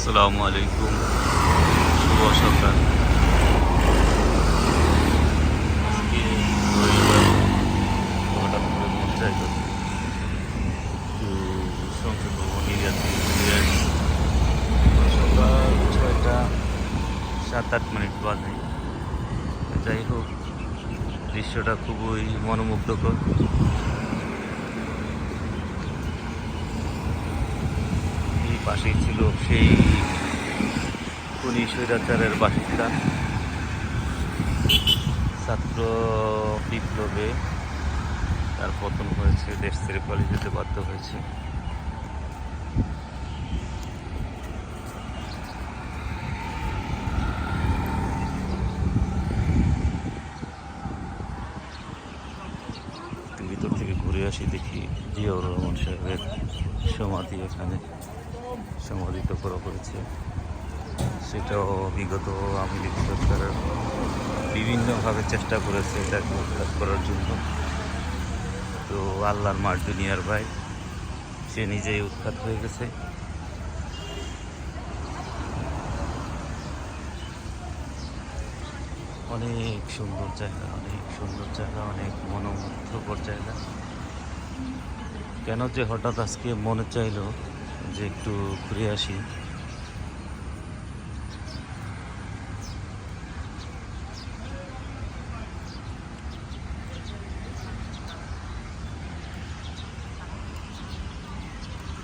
আসসালামু আলাইকুম। শুভ সকাল। সকাল সাত আট মিনিট বাজে। যাই হোক দৃশ্যটা খুবই মনোমুগ্ধকর। পাশেই ছিল সেই খুনি স্বৈরাচারের বাসস্থান ছাত্র বিপ্লবে তার পতন হয়েছে, দেশ ছেড়ে পালিয়ে যেতে বাধ্য হয়েছে। ভিতর থেকে ঘুরে আসি দেখি জিয়াউর রহমান সাহেবের সমাধি এখানে। সমাধিত করা হয়েছে সেটাও বিগত আওয়ামী লীগ সরকার বিভিন্নভাবে চেষ্টা করেছে এটাকে উৎখাত করার জন্য। তো আল্লাহর মার দুনিয়ার ভাই, সে নিজেই উৎখাত হয়ে গেছে। অনেক সুন্দর জায়গা, অনেক সুন্দর জায়গা, অনেক মনোমুগ্ধকর জায়গা। কেন যে হঠাৎ আজকে মনে চাইলো যে একটু ঘুরে আসি।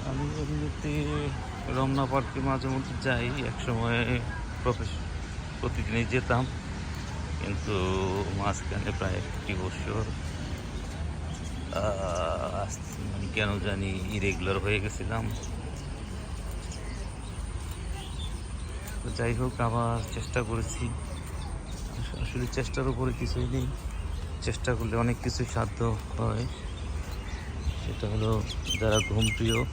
আমি এমনিতে রমনা পার্কে মাঝে মধ্যে যাই এক সময় প্রফেস- প্রতিদিনই যেতাম। কিন্তু মাঝখানে প্রায় একটি বছর মানে কেন জানি ইরেগুলার হয়ে গেছিলাম। তো যাই হোক, আবার চেষ্টা করেছি। আস- আসলে চেষ্টার উপরে কিছুই নেই। চেষ্টা করলে অনেক কিছু সাধ্য হয়। সেটা হলো, যারা ঘুম প্রিয়,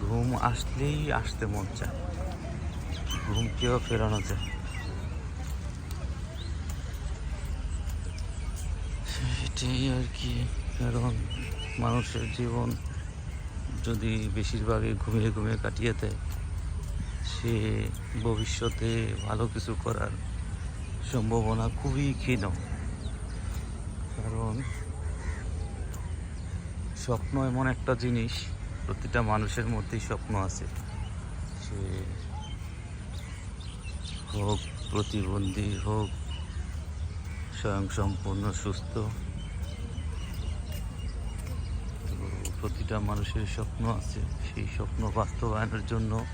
ঘুম আসলেই আসতে মন চায়। ঘুমকেও ফেরানো যায়। সেটাই আর কি। কারণ মানুষের জীবন যদি বেশিরভাগই ঘুমিয়ে ঘুমিয়ে কাটিয়ে দেয় সে ভবিষ্যতে ভালো কিছু করার সম্ভাবনা খুবই ক্ষীণ। কারণ স্বপ্ন এমন একটা জিনিস, প্রতিটা মানুষের মধ্যেই স্বপ্ন আছে। সে হোক প্রতিবন্ধী হোক, স্বয়ংসম্পূর্ণ সুস্থ প্রতিটা মানুষের স্বপ্ন আছে। সেই স্বপ্ন বাস্তবায়নের জন্য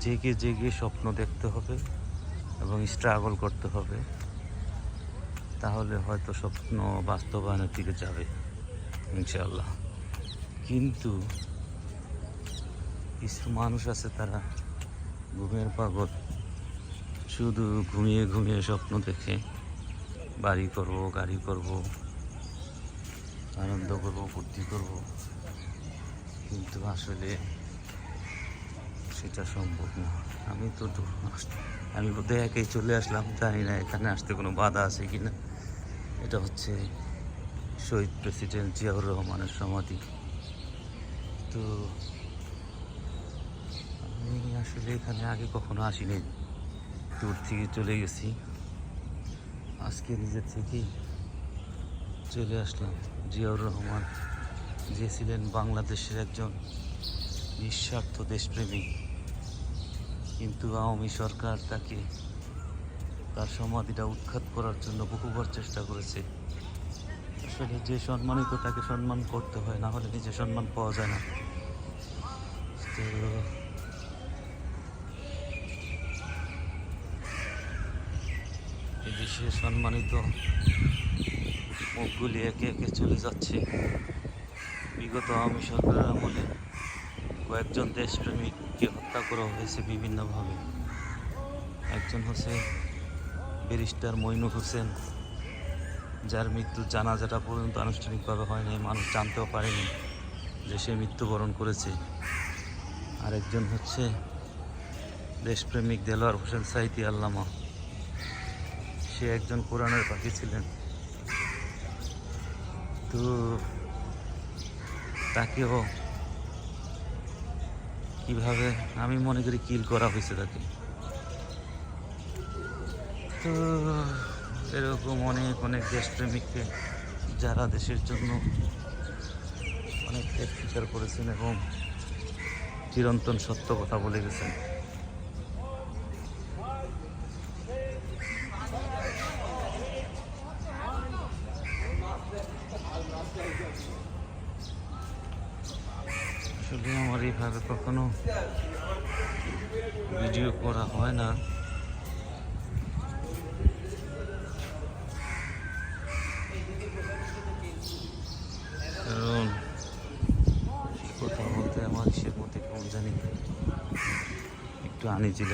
জেগে জেগে স্বপ্ন দেখতে হবে এবং স্ট্রাগল করতে হবে। তাহলে হয়তো স্বপ্ন বাস্তবায়নের দিকে যাবে ইনশাল্লাহ কিন্তু কিছু মানুষ আছে তারা ঘুমের পাগল। শুধু ঘুমিয়ে ঘুমিয়ে স্বপ্ন দেখে, বাড়ি করব, গাড়ি করব, আনন্দ করব, ফুর্তি করব। কিন্তু আসলে সেটা সম্ভব না। আমি তো আমি বোধহয় একাই চলে আসলাম, জানি না এখানে আসতে কোনো বাধা আছে কি না এটা হচ্ছে শহীদ প্রেসিডেন্ট জিয়াউর রহমানের সমাধি। তো আমি আসলে এখানে আগে কখনো আসিনি। দূর থেকে চলে গেছি। আজকে নিজের থেকেই চলে আসলাম। জিয়াউর রহমান যে ছিলেন বাংলাদেশের একজন নিঃস্বার্থ দেশপ্রেমিক। কিন্তু আওয়ামী সরকার তাকে তার সমাধিটা উৎখাত করার জন্য বহুবার চেষ্টা করেছে। আসলে যে সম্মানিত তাকে সম্মান করতে হয়, না হলে নিজে সম্মান পাওয়া যায় না। তো সম্মানিত মুখগুলি একে একে চলে যাচ্ছে। বিগত আওয়ামী সরকারের আমলে কয়েকজন দেশপ্রেমিককে হত্যা করা হয়েছে বিভিন্নভাবে। একজন হচ্ছে ব্যারিস্টার মইনুল হোসেন, যার মৃত্যু জানাজাটা পর্যন্ত আনুষ্ঠানিকভাবে হয়নি, মানুষ জানতেও পারেনি যে সে মৃত্যুবরণ করেছে। আরেকজন হচ্ছে দেশপ্রেমিক দেলোয়ার হোসেন সাইদি আল্লামা। সে একজন কোরআনের পাখি ছিলেন। তো তাকেও কীভাবে? আমি মনে করি কিল করা হয়েছে তাকে। তো, এরকম অনেক অনেক দেশপ্রেমিককে যারা দেশের জন্য অনেক ত্যাগ স্বীকার করেছেন এবং চিরন্তন সত্য কথা বলে গেছেন। আসলে আমার এইভাবে কখনো ভিডিও করা হয় না, কারণ কথা বলতে আমার সে মধ্যে কম জানি একটু আনিজি